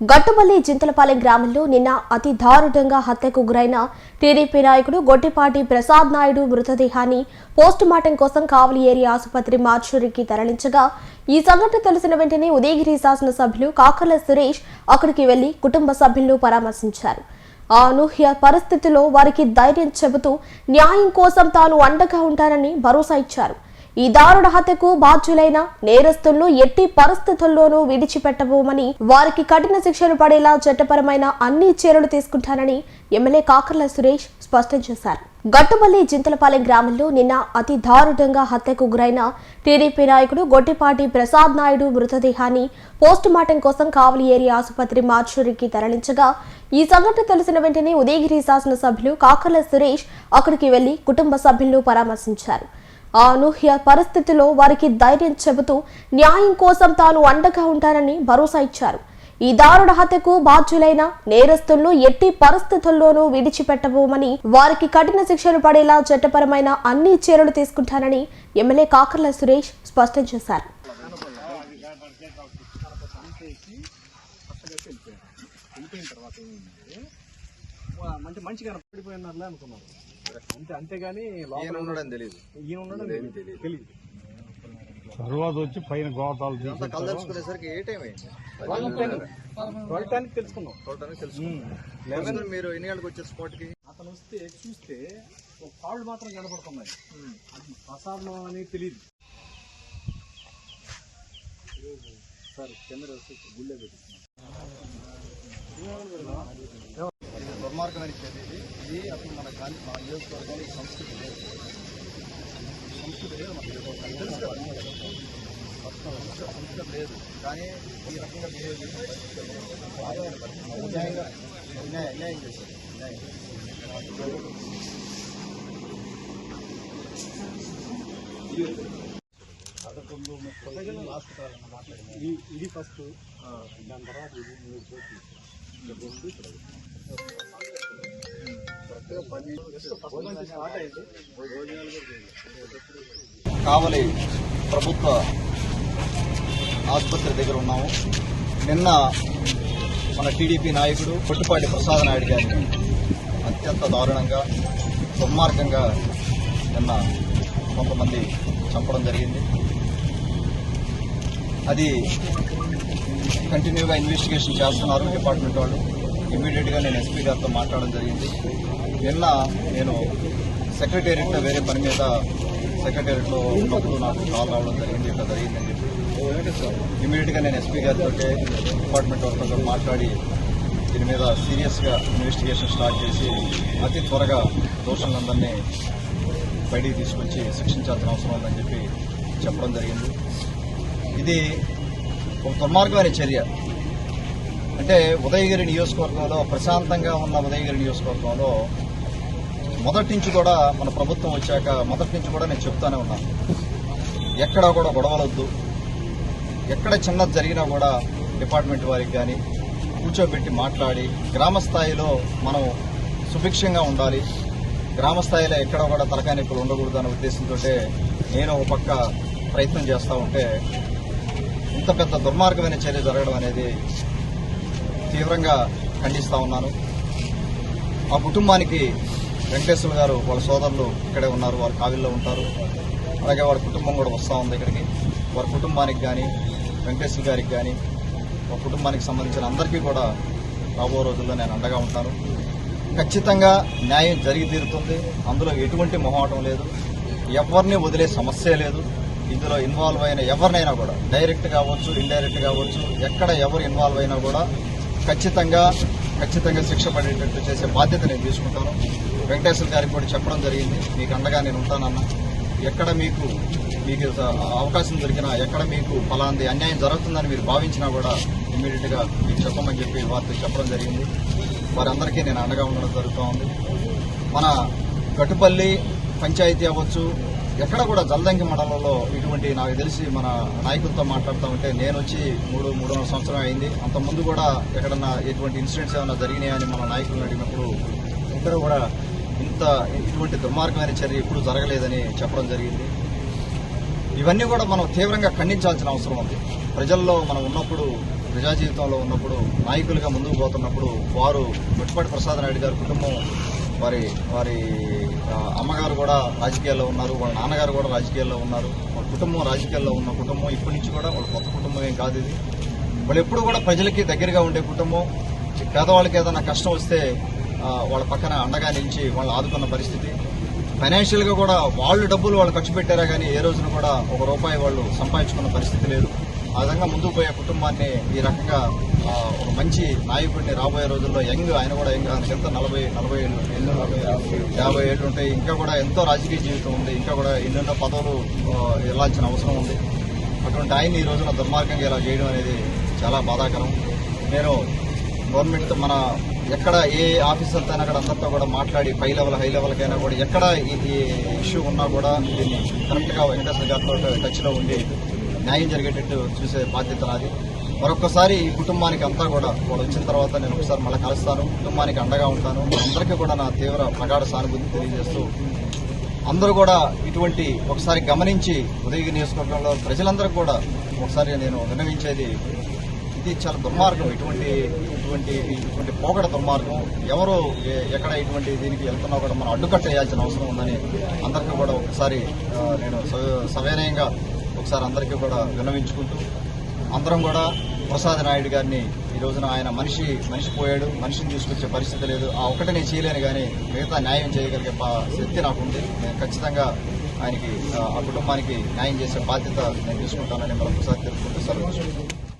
గట్టుపల్లి జింతలపాలెం గ్రామంలో నిన్న అతి దారుణంగా హత్యకు గురైన టీడీపీ నాయకుడు గొట్టిపాటి ప్రసాద్ నాయుడు మృతదేహాన్ని పోస్టుమార్టం కోసం కావలి ఏరియా ఆసుపత్రి మార్చురికి తరలించగా ఈ సంఘటన తెలిసిన వెంటనే ఉదయగిరి శాసనసభ్యులు కాకర్ల సురేష్ అక్కడికి వెళ్ళి కుటుంబ సభ్యులను పరామర్శించారు. ఆ అనూహ్య పరిస్థితిలో వారికి ధైర్యం చెబుతూ న్యాయం కోసం తాను అండగా ఉంటానని భరోసా ఇచ్చారు. ఈ దారుణ హత్యకు బాధ్యులైన నేరస్తులను ఎట్టి పరిస్థితుల్లోనూ విడిచిపెట్టబోమని వారికి కఠిన శిక్షలు పడేలా చట్టపరమైన అన్ని చర్యలు తీసుకుంటానని ఎమ్మెల్యే కాకర్ల సురేష్ స్పష్టం చేశారు. గట్టుపల్లి జింతలపాలెం గ్రామంలో నిన్న అతి దారుణంగా హత్యకు గురైన టీడీపీ నాయకుడు గొట్టిపాటి ప్రసాద్ నాయుడు మృతదేహాన్ని పోస్టుమార్టం కోసం కావలి ఏరియా ఆసుపత్రి మార్చురికి తరలించగా ఈ సంఘటన తెలిసిన వెంటనే ఉదయగిరి శాసనసభ్యులు కాకర్ల సురేష్ అక్కడికి వెళ్ళి కుటుంబ సభ్యులను పరామర్శించారు. ఆ అనూహ్య పరిస్థితిలో వారికి ధైర్యం చెబుతూ న్యాయం కోసం తాను అండగా ఉంటానని భరోసా ఇచ్చారు. ఈ దారుణ హత్యకు బాధ్యులైన నేరస్తులను ఎట్టి పరిస్థితుల్లోనూ విడిచిపెట్టబోమని వారికి కఠిన శిక్షలు పడేలా చట్టపరమైన అన్ని చర్యలు తీసుకుంటానని ఎమ్మెల్యే కాకర్ల సురేష్ స్పష్టం చేశారు. మంచి మంచిగా పడిపోయినారులే అనుకున్నారు. అంతే అంతేగాని లోపల ఉండడం తెలియదు ఈయన ఉండడం తెలియదు తెలియదు తర్వాత వచ్చి పైన గోతాలు కలదలుచుకునేసరికి ఏ టైం అయింది? చూడటానికి తెలుసుకున్నాం చూడటానికి తెలుసుకున్నారు తెలుసుకుని మీరు ఎన్ని గంటలకు వచ్చే స్పాట్కి అతను వస్తే చూస్తే ఒక కాళ్ళు మాత్రం కనపడుతున్నాయి అది ప్రసాదం అని తెలియదు సార్ వస్తే గుళ్ళే పెట్టిస్తున్నాం. దుర్మార్గమైన చర్య ఇది. ఇది అసలు మన గాంధీ మన నియోజకవర్గానికి సంస్కృతి లేదు. సంస్కృతి లేదు మన సంస్కృతి లేదు. కానీ ఈ రకంగా బిహేవ్ అన్యాయంగా అన్యాయం అన్యాయం చేశారు. అన్యాయం ఇది ఇది ఫస్ట్. దాని తర్వాత ఇది చోట్లు రెండు ఇక్కడ కావలి ప్రభుత్వ ఆసుపత్రి దగ్గర ఉన్నాము. నిన్న మన టీడీపీ నాయకుడు కొట్టుపాటి ప్రసాద్ నాయుడు గారిని అత్యంత దారుణంగా దుర్మార్గంగా నిన్న కొంతమంది చంపడం జరిగింది. అది కంటిన్యూగా ఇన్వెస్టిగేషన్ చేస్తున్నారు డిపార్ట్మెంట్ వాళ్ళు. ఇమీడియట్గా నేను ఎస్పీ గారితో మాట్లాడడం జరిగింది. నిన్న నేను సెక్రటేరియట్లో వేరే పని మీద సెక్రటేరియట్లో ఉన్నప్పుడు నాకు కాల్ రావడం జరిగింది ఇట్లా జరిగిందని చెప్పి. ఇమీడియట్గా నేను ఎస్పీ గారితో డిపార్ట్మెంట్ వాళ్ళతో మాట్లాడి దీని మీద సీరియస్గా ఇన్వెస్టిగేషన్ స్టార్ట్ చేసి అతి త్వరగా దోషులందరినీ బయటికి తీసుకొచ్చి శిక్షించాల్సిన అవసరం ఉందని చెప్పి చెప్పడం జరిగింది. ఇది ఒక దుర్మార్గమైన చర్య. అంటే ఉదయగిరి నియోజకవర్గంలో ప్రశాంతంగా ఉన్న ఉదయగిరి నియోజకవర్గంలో మొదటి నుంచి కూడా మన ప్రభుత్వం వచ్చాక మొదటి నుంచి కూడా నేను చెప్తానే ఉన్నాను ఎక్కడా కూడా గొడవలొద్దు. ఎక్కడ చిన్నది జరిగినా కూడా డిపార్ట్మెంట్ వారికి కానీ కూర్చోబెట్టి మాట్లాడి గ్రామ స్థాయిలో మనం సుభిక్షంగా ఉండాలి. గ్రామ స్థాయిలో ఎక్కడ కూడా తలకాయ నొప్పులు ఉండకూడదు అనే ఉద్దేశంతో నేను ఒక పక్క ప్రయత్నం చేస్తూ ఉంటే ఇంత పెద్ద దుర్మార్గమైన చర్య జరగడం అనేది తీవ్రంగా ఖండిస్తూ ఉన్నాను. ఆ కుటుంబానికి వెంకటేశ్వర గారు వాళ్ళ సోదరులు ఇక్కడే ఉన్నారు వారు కావిల్లో ఉంటారు. అలాగే వారి కుటుంబం కూడా వస్తూ ఉంది ఇక్కడికి. వారి కుటుంబానికి కానీ వెంకటేశ్వర గారికి కానీ వారి కుటుంబానికి సంబంధించిన అందరికీ కూడా రాబో రోజుల్లో నేను అండగా ఉంటాను. ఖచ్చితంగా న్యాయం జరిగి తీరుతుంది. అందులో ఎటువంటి మొహమాటం లేదు. ఎవరిని వదిలే సమస్య లేదు. ఇందులో ఇన్వాల్వ్ అయిన ఎవరినైనా కూడా డైరెక్ట్ కావచ్చు ఇండైరెక్ట్ కావచ్చు ఎక్కడ ఎవరు ఇన్వాల్వ్ అయినా కూడా ఖచ్చితంగా ఖచ్చితంగా శిక్ష పడేటట్టు చేసే బాధ్యత నేను తీసుకుంటాను. వెంకటేశ్వర గారికి కూడా చెప్పడం జరిగింది. మీకు అండగా నేను ఉంటానన్న. ఎక్కడ మీకు మీకు అవకాశం దొరికినా ఎక్కడ మీకు ఫలాంది అన్యాయం జరుగుతుందని మీరు భావించినా కూడా ఇమ్మీడియట్గా మీకు చెప్పమని చెప్పి వారితో చెప్పడం జరిగింది. వారందరికీ నేను అండగా ఉండడం జరుగుతూ ఉంది. మన గట్టుపల్లి పంచాయతీ అవ్వచ్చు ఎక్కడ కూడా జల్దంకి మండలంలో ఇటువంటి నాకు తెలిసి మన నాయకులతో మాట్లాడుతూ ఉంటే నేను వచ్చి మూడు మూడున్నర సంవత్సరం అయింది. అంత ముందు కూడా ఎక్కడన్నా ఎటువంటి ఇన్సిడెంట్స్ ఏమైనా జరిగినాయని మన నాయకులను అడిగినప్పుడు ఇద్దరు కూడా ఇంత ఇటువంటి దుర్మార్గమైన చర్య ఎప్పుడు జరగలేదని చెప్పడం జరిగింది. ఇవన్నీ కూడా మనం తీవ్రంగా ఖండించాల్సిన అవసరం ఉంది. ప్రజల్లో మనం ఉన్నప్పుడు ప్రజా జీవితంలో ఉన్నప్పుడు నాయకులుగా ముందుకు పోతున్నప్పుడు వారు గుట్టిపాటి ప్రసాద్ నాయుడు గారి కుటుంబం వారి వారి అమ్మగారు కూడా రాజకీయాల్లో ఉన్నారు వాళ్ళ నాన్నగారు కూడా రాజకీయాల్లో ఉన్నారు వాళ్ళ కుటుంబం రాజకీయాల్లో ఉన్న కుటుంబం ఇప్పటి నుంచి కూడా వాళ్ళ కొత్త కుటుంబం ఏం కాదు ఇది. వాళ్ళు ఎప్పుడు కూడా ప్రజలకి దగ్గరగా ఉండే కుటుంబం పేదవాళ్ళకి ఏదైనా కష్టం వస్తే వాళ్ళ పక్కన అండగా నిలిచి వాళ్ళు ఆదుకున్న పరిస్థితి. ఫైనాన్షియల్గా కూడా వాళ్ళు డబ్బులు వాళ్ళు ఖర్చు పెట్టారా కానీ ఏ రోజున కూడా ఒక రూపాయి వాళ్ళు సంపాదించుకున్న పరిస్థితి లేదు. ఆ విధంగా ముందుకు పోయే కుటుంబాన్ని ఈ రకంగా ఒక మంచి నాయకుడిని రాబోయే రోజుల్లో యంగ్ ఆయన కూడా యంగ్ ఆయనకి ఎంత? నలభై నలభై ఏళ్ళు ఎన్నో యాభై ఏళ్ళు ఉంటాయి. ఇంకా కూడా ఎంతో రాజకీయ జీవితం ఉంది. ఇంకా కూడా ఎన్నెన్నో పదవులు వెళ్ళాల్సిన అవసరం ఉంది. అటువంటి ఆయన ఈ రోజున దుర్మార్గంగా ఇలా చేయడం అనేది చాలా బాధాకరం. నేను గవర్నమెంట్తో మన ఎక్కడ ఏ ఆఫీసర్తో అయినా కూడా అందరితో కూడా మాట్లాడి పై లెవెల్ హై లెవెల్కైనా కూడా ఎక్కడ ఇది ఇష్యూ ఉన్నా కూడా దీన్ని కరెక్ట్గా వెంకటేశ్వర గారితో టచ్లో ఉండి న్యాయం జరిగేటట్టు చూసే బాధ్యత నాది. మరొకసారి ఈ కుటుంబానికి అంతా కూడా వాళ్ళు వచ్చిన తర్వాత నేను ఒకసారి మళ్ళీ కలుస్తాను. కుటుంబానికి అండగా ఉంటాను. అందరికీ కూడా నా తీవ్ర ప్రగాఢ సానుభూతి తెలియజేస్తూ అందరూ కూడా ఇటువంటి ఒకసారి గమనించి ఉదయగిరి నియోజకవర్గంలో ప్రజలందరూ కూడా ఒకసారి నేను విన్నవించేది ఇది చాలా దుర్మార్గం. ఇటువంటి ఇటువంటి ఇటువంటి పోకడ దుర్మార్గం ఎవరు ఎక్కడ ఇటువంటి దీనికి వెళ్తున్నా కూడా మనం అడ్డుకట్ట వేయాల్సిన అవసరం ఉందని అందరికీ కూడా ఒకసారి నేను సవినయంగా ఒకసారి అందరికీ కూడా విన్నవించుకుంటూ అందరం కూడా ప్రసాద్ నాయుడు గారిని ఈ రోజున ఆయన మనిషి మనిషి పోయాడు మనిషిని తీసుకొచ్చే పరిస్థితి లేదు. ఆ ఒకటి నేను చేయలేను కానీ మిగతా న్యాయం చేయగలిగే శక్తి నాకుంది నేను ఖచ్చితంగా ఆయనకి ఆ, కుటుంబానికి న్యాయం చేసే బాధ్యత నేను తీసుకుంటానని మరొకసారి తెలుసుకుంటూ సెలవు